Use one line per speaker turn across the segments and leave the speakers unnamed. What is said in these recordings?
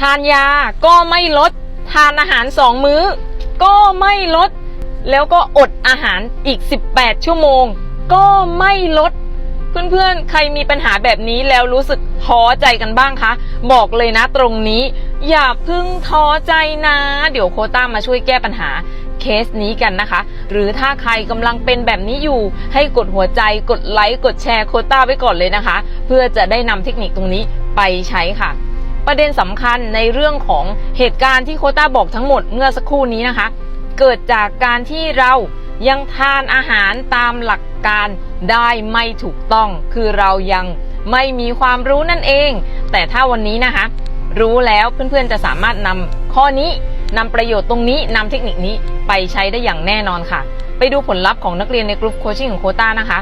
ทานยาก็ไม่ลด ทานอาหารสองมื้อ ก็ไม่ลด แล้วก็อดอาหารอีก 18 ชั่วโมง ก็ไม่ลด เพื่อนๆ ใครมีปัญหาแบบนี้แล้วรู้สึกท้อใจกันบ้างคะ บอกเลยนะตรงนี้ อย่าเพึ่งท้อใจนะ เดี๋ยวโคต้ามาช่วยแก้ปัญหาเคสนี้กันนะคะ หรือถ้าใครกำลังเป็นแบบนี้อยู่ ให้กดหัวใจกดไลค์กดแชร์โคต้าไว้ก่อนเลยนะคะ เพื่อจะได้นำเทคนิคตรงนี้ไปใช้ค่ะ ประเด็นสำคัญในเรื่องของเหตุการณ์ที่โคต้าบอกทั้งหมดเมื่อสักครู่นี้นะคะ เกิดจากการที่เรายังทานอาหารตามหลักการได้ไม่ถูกต้อง คือเรายังไม่มีความรู้นั่นเอง แต่ถ้าวันนี้นะคะ รู้แล้วเพื่อนๆจะสามารถนำข้อนี้นำประโยชน์ตรงนี้นำเทคนิคนี้ไปใช้ได้อย่างแน่นอนค่ะ ไปดูผลลัพธ์ของนักเรียนในกลุ่มโคชชิ่งของโคต้านะคะ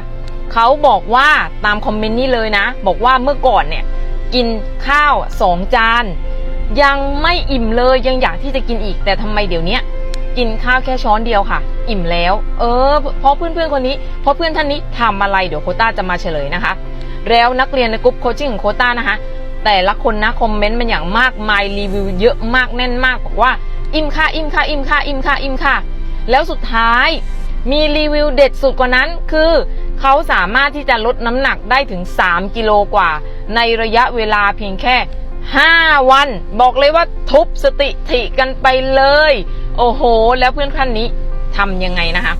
เขาบอกว่าตามคอมเมนต์นี้เลยนะ บอกว่าเมื่อก่อนเนี่ย กินข้าวสองจาน ยังไม่อิ่มเลยยังอยากที่จะกินอีก แต่ทำไมเดี๋ยวนี้กินข้าวแค่ช้อนเดียวค่ะ อิ่มแล้ว เออ เพราะเพื่อนๆคนนี้ เพราะเพื่อนท่านนี้ทำอะไรเดี๋ยวโคต้าจะมาเฉลยนะคะ แล้วนักเรียนในกลุ่มโคชชิ่งของโคต้านะคะ แต่ละคนนะคอมเมนต์มันอย่างมากมายรีวิวเยอะมากแน่นมากบอกว่าอิ่มค่ะอิ่มค่ะอิ่มค่ะอิ่มค่ะอิ่มค่ะ แล้วสุดท้ายมีรีวิวเด็ดสุดกว่านั้นคือ เขาสามารถที่จะลดน้ำหนักได้ถึง 3 กิโลกว่า ในระยะเวลาเพียงแค่ 5 วัน บอกเลยว่าทุบสติถิกันไปเลย โอ้โห แล้วเพื่อนท่านนี้ทำยังไงนะคะ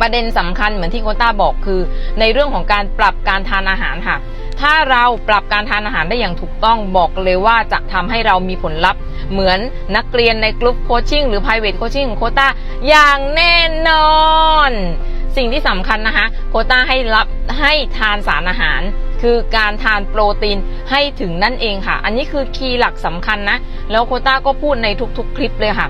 ประเด็นสำคัญเหมือนที่โคต้าบอกคือ ในเรื่องของการปรับการทานอาหารค่ะ ถ้าเราปรับการทานอาหารได้อย่างถูกต้องบอกเลยว่าจะทำให้เรามีผลลัพธ์ เหมือนนักเรียนในกลุ่มโคชชิ่งหรือ private coaching ของโคต้าอย่างแน่นอน สิ่งที่สำคัญนะคะ โคต้าให้รับให้ทานสารอาหาร คือการทานโปรตีนให้ถึงนั่นเองค่ะ อันนี้คือคีย์หลักสำคัญนะ แล้วโคต้าก็พูดในทุกๆ คลิปเลยค่ะ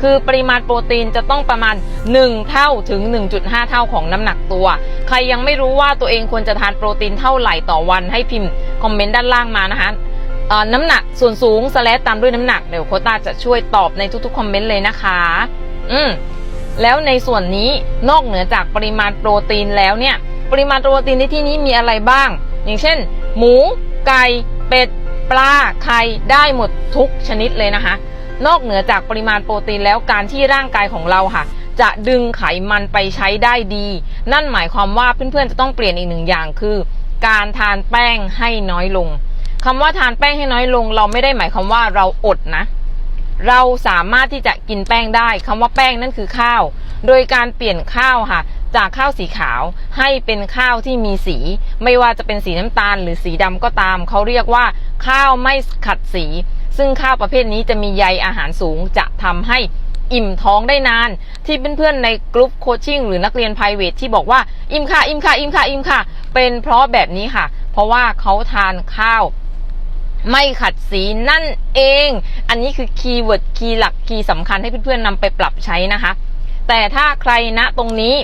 คือปริมาณโปรตีนจะต้องประมาณ 1 เท่าถึง 1.5 เท่าของน้ำหนักตัว ใครยังไม่รู้ว่าตัวเองควรจะทานโปรตีนเท่าไหร่ต่อวันให้พิมพ์คอมเมนต์ด้านล่างมานะคะน้ำหนักส่วนสูงสแลตตามด้วยน้ำหนักเดี๋ยวโคต้าจะช่วยตอบในทุกๆคอมเมนต์เลยนะคะ อืม แล้วในส่วนนี้นอกเหนือจากปริมาณโปรตีนแล้วเนี่ย ปริมาณโปรตีนในที่นี้มีอะไรบ้าง อย่างเช่น หมู ไก่ เป็ด ปลา ไข่ ได้หมดทุกชนิดเลยนะคะ นอกเหนือจากปริมาณโปรตีนแล้วการที่ร่างกายของเราค่ะ จะดึงไขมันไปใช้ได้ดี นั่นหมายความว่าเพื่อนๆจะต้องเปลี่ยนอีกหนึ่งอย่างคือ การทานแป้งให้น้อยลงคำว่าทานแป้งให้น้อยลง เราไม่ได้หมายความว่าเราอดนะ เราสามารถที่จะกินแป้งได้คำว่าแป้งนั่นคือข้าว โดยการเปลี่ยนข้าวค่ะ จากข้าวสีขาวให้เป็นข้าวที่มีสี ไม่ว่าจะเป็นสีน้ำตาลหรือสีดำก็ตาม เขาเรียกว่า ข้าวไม่ขัดสี ซึ่งข้าวประเภทนี้จะมีใยอาหารสูงจะทำให้อิ่มท้องได้นาน ที่เพื่อนๆในกลุ่มโคชชิ่งหรือนักเรียน p r i v a t ที่บอกว่าอิ่มค่ะอิ่มค่ะอิ่มค่ะอิ่มค่ะ เป็นเพราะแบบนี้ค่ะ เพราะว่าเขาทานข้าว ไม่ขัดสีนั่นเอง อันนี้คือคีย์เวิร์ดคีย์หลักคีย์สำคัญให้เพื่อนๆนำไปปรับใช้นะคะ แต่ถ้าใครณตรงนี้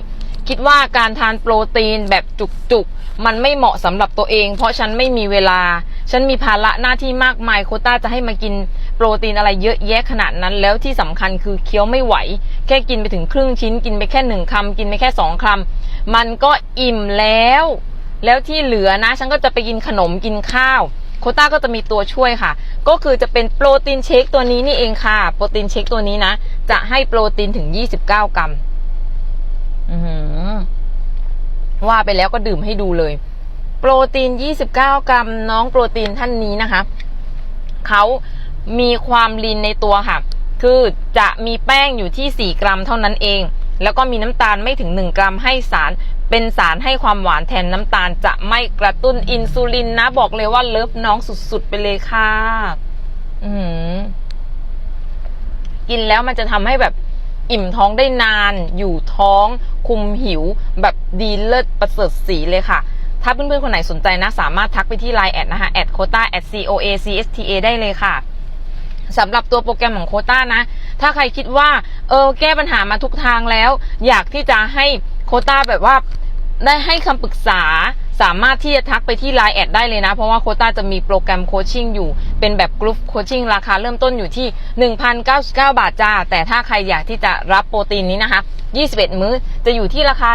คิดว่าการทานโปรตีนแบบจุกๆ มันไม่เหมาะสำหรับตัวเอง เพราะฉันไม่มีเวลา ฉันมีภาระหน้าที่มากมายโคต้าจะให้มากินโปรตีนอะไรเยอะแยะขนาดนั้น แล้วที่สำคัญคือเคี้ยวไม่ไหว แค่กินไปถึงครึ่งชิ้น กินไปแค่หนึ่งคำกินไปแค่สองคำมันก็อิ่มแล้ว แล้วที่เหลือนะ ฉันก็จะไปกินขนมกินข้าว โคต้าก็จะมีตัวช่วยค่ะ ก็คือจะเป็นโปรตีนเชคตัวนี้นี่เองค่ะ โปรตีนเชคตัวนี้นะ จะให้โปรตีนถึง 29 กรัมว่าไปแล้วก็ดื่มให้ดูเลย โปรตีน 29 กรัม น้องโปรตีนท่านนี้นะคะ เขามีความลีนในตัวค่ะ คือจะมีแป้งอยู่ที่ 4 กรัมเท่านั้นเอง แล้วก็มีน้ำตาลไม่ถึง 1 กรัมให้สาร เป็นสารให้ความหวานแทนน้ำตาลจะไม่กระตุ้นอินซูลินนะ บอกเลยว่าเลิฟน้องสุดๆ ไปเลยค่ะอือหือกินแล้วมันจะทำให้แบบอิ่มท้องได้นาน อยู่ท้อง คุมหิว แบบดีเลิศประเสริฐสีเลยค่ะ ถ้าเพื่อนๆ คนไหนสนใจนะ สามารถทักไปที่ Line แอดนะคะแอดโคต้าแอด c o a c s t a ได้เลยค่ะสำหรับตัวโปรแกรมของโคต้านะ ถ้าใครคิดว่า เออแก้ปัญหามาทุกทางแล้ว อยากที่จะให้โคต้าแบบว่าได้ให้คำปรึกษาสามารถที่จะทักไปที่ Line แอดได้เลยนะ เพราะว่าโคต้าจะมีโปรแกรมโคชชิ่งอยู่ เป็นแบบกรุ๊ปโคชชิ่งราคาเริ่มต้นอยู่ที่ 1,099 บาทจ้า แต่ถ้าใครอยากที่จะรับโปรตีนนี้นะคะ 21 มื้อจะอยู่ที่ราคา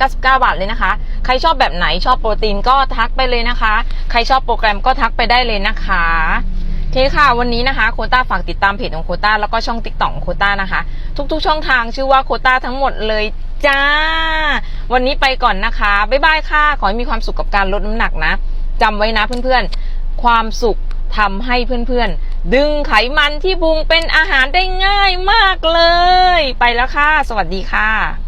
1,599 บาทเลยนะคะ ใครชอบแบบไหนชอบโปรตีนก็ทักไปเลยนะคะ ใครชอบโปรแกรมก็ทักไปได้เลยนะคะ เคค่ะ วันนี้นะคะโคต้าฝากติดตามเพจของโคต้าแล้วก็ช่องติ๊กต็อกของโคต้านะคะ ทุกๆ ช่องทางชื่อว่าโคต้าทั้งหมดเลยจ้า วันนี้ไปก่อนนะคะ บ๊ายบายค่ะ ขอให้มีความสุขกับการลดน้ำหนักนะจำไว้นะเพื่อนๆ ความสุขทำให้เพื่อนๆ ดึงไขมันที่พุงเป็นอาหารได้ง่ายมากเลย ไปแล้วค่ะ สวัสดีค่ะ